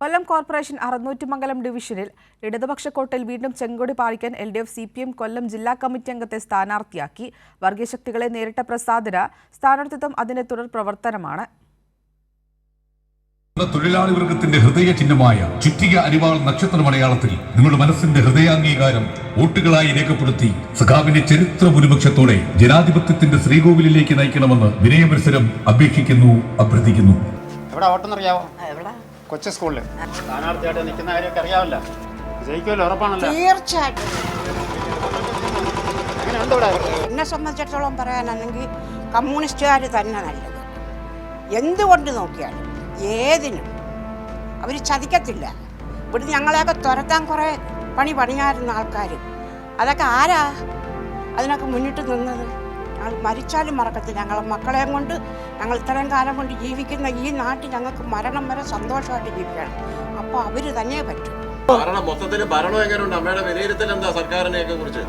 കൊല്ലം corporation Arunnoottimangalam ഡിവിഷനിൽ ഇടതുപക്ഷ കോട്ടയിൽ വീണ്ടും ചെങ്കൊടി പാറിക്കാൻ L D F C P M Kollam ജില്ലാ കമ്മിറ്റി അംഗത്തെ സ്ഥാനാർത്ഥിയാക്കി. വർഗീയ ശക്തികളെ നേരിട്ട പ്രസാദന സ്ഥാനാർത്ഥിത്വം അതിന്റെ തുടർ പ്രവർത്തനമാണ്. തൊഴിലാളി വർഗത്തിന്റെ ഹൃദയ ചിഹ്നമായ ചുറ്റിക അരിവാൾ നക്ഷത്ര മലയാളത്തിൽ നിങ്ങളുടെ മനസ്സിന്റെ ഹൃദയാംഗീകാരം വോട്ടുകളായി രേഖപ്പെടുത്തി സഖാവിന്റെ ചരിത്ര ഭൂരിപക്ഷത്തോടെ ജനാധിപത്യത്തിന്റെ ശ്രീകോവിലേക്ക് നയിക്കണമെന്ന് വിനയമത്സരം അപേക്ഷിക്കുന്നു അഭ്യർത്ഥിക്കുന്നു. എവിടെ കൊച്ചു സ്കൂളിൽ സ്ഥാനാർത്ഥിയായിട്ട് നിൽക്കുന്ന കാര്യമൊക്കെ അറിയാമല്ലോ. ജയിക്കുമല്ലോ ഉറപ്പാണല്ലോ. തീർച്ചയായിട്ടും. ഇവിടെ? എന്നെ സംബന്ധിച്ചിടത്തോളം പറയാനാണെങ്കിൽ കമ്മ്യൂണിസ്റ്റുകാർ തന്നെ നല്ലത്. എന്തുകൊണ്ട് നോക്കിയാലും ഏതിനും അവർ ചതിക്കത്തില്ല. ഇവിടെ ഞങ്ങളെയൊക്കെ തുരത്താൻ കുറേ പണി പണിയായിരുന്ന ആൾക്കാർ അതൊക്കെ ആരാ അതിനൊക്കെ മുന്നിട്ട് നിന്നത്? ഞങ്ങൾ മരിച്ചാലും മറക്കത്തില്ല. ഞങ്ങളെ മക്കളെയും കൊണ്ട് ഞങ്ങൾ ഇത്രയും കാലം കൊണ്ട് ജീവിക്കുന്ന ഈ നാട്ടിൽ ഞങ്ങൾക്ക് മരണം വരെ സന്തോഷമായിട്ട് ജീവിക്കണം അപ്പോൾ അവർ തന്നെ പറ്റും. മൊത്തത്തിൽ ഭരണം എങ്ങനെയുണ്ട്? അമ്മയുടെ വിലയിരുത്തൽ എന്താ സർക്കാരിനെയൊക്കെ കുറിച്ച്?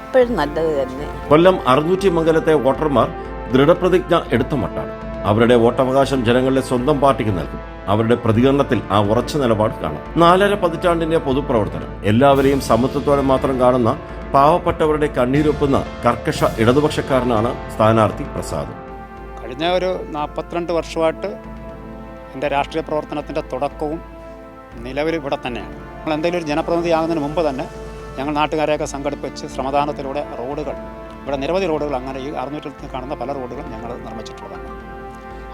എപ്പോഴും നല്ലത് തന്നെ. കൊല്ലം അറുന്നൂറ്റി മംഗലത്തെ വോട്ടർമാർ ദൃഢപ്രതിജ്ഞ എടുത്ത മട്ടാണ്. അവരുടെ വോട്ടവകാശം ജനങ്ങളുടെ സ്വന്തം പാർട്ടിക്ക് നൽകും. അവരുടെ പ്രതികരണത്തിൽ ആ ഉറച്ച നിലപാട് കാണാം. നാലര പതിറ്റാണ്ടിന്റെ പൊതുപ്രവർത്തനം. എല്ലാവരെയും സമത്വത്തോടെ മാത്രം കാണുന്ന പാവപ്പെട്ടവരുടെ കണ്ണീരൊപ്പുന്ന കർക്കശ ഇടതുപക്ഷക്കാരനാണ് സ്ഥാനാർത്ഥി പ്രസാദ്. കഴിഞ്ഞ ഒരു നാൽപ്പത്തിരണ്ട് വർഷമായിട്ട് എന്റെ രാഷ്ട്രീയ പ്രവർത്തനത്തിന്റെ തുടക്കവും നിലവിൽ ഇവിടെ തന്നെയാണ്. നമ്മൾ എന്തെങ്കിലും ഒരു ജനപ്രതിനിധി ആകുന്നതിന് മുമ്പ് തന്നെ ഞങ്ങൾ നാട്ടുകാരെയൊക്കെ സംഘടിപ്പിച്ച് ശ്രമദാനത്തിലൂടെ റോഡുകൾ ഇവിടെ നിരവധി റോഡുകൾ അങ്ങനെ ഈ അറുന്നൂറ്റിൽ കാണുന്ന പല റോഡുകളും ഞങ്ങൾ നിർമ്മിച്ചിട്ടുള്ളതാണ്.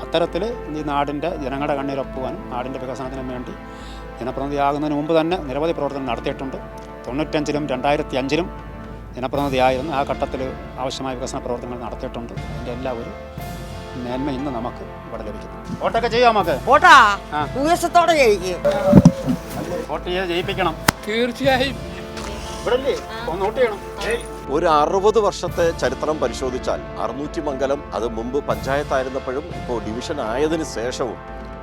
അത്തരത്തിൽ ഈ നാടിന്റെ ജനങ്ങളുടെ കണ്ണീരൊപ്പുവാനും നാടിന്റെ വികസനത്തിനും വേണ്ടി ജനപ്രതിനിധിയാകുന്നതിന് മുമ്പ് തന്നെ നിരവധി പ്രവർത്തനം നടത്തിയിട്ടുണ്ട്. തൊണ്ണൂറ്റഞ്ചിലും രണ്ടായിരത്തി അഞ്ചിലും ജനപ്രതിനിധിയായിരുന്നു ആ ഘട്ടത്തിൽ ആവശ്യമായ വികസന പ്രവർത്തനങ്ങൾ നടത്തിയിട്ടുണ്ട്. അതിന്റെ എല്ലാ ഒരു മേന്മ ഇന്ന് നമുക്ക് ഇവിടെ ലഭിക്കുന്നു. വോട്ടൊക്കെ ചെയ്യാം നമുക്ക്. വോട്ടാ? ജയിപ്പിക്കണം. തീർച്ചയായും. ഒരു അറുപത് വർഷത്തെ ചരിത്രം പരിശോധിച്ചാൽ അറുന്നൂറ്റി മംഗലം അത് മുമ്പ് പഞ്ചായത്തായിരുന്നപ്പോഴും ഇപ്പോൾ ഡിവിഷൻ ആയതിനു ശേഷവും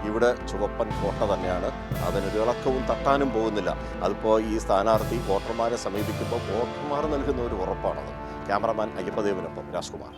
ഇവിടെ ചുവപ്പൻ കോട്ട തന്നെയാണ്. അതിനൊരു ഇളക്കവും തട്ടാനും പോകുന്നില്ല. അതിപ്പോൾ ഈ സ്ഥാനാർത്ഥി വോട്ടർമാരെ സമീപിക്കുമ്പോൾ വോട്ടർമാർ നൽകുന്ന ഒരു ഉറപ്പാണത്. ക്യാമറമാൻ അയ്യപ്പദേവനൊപ്പം രാജ്കുമാർ.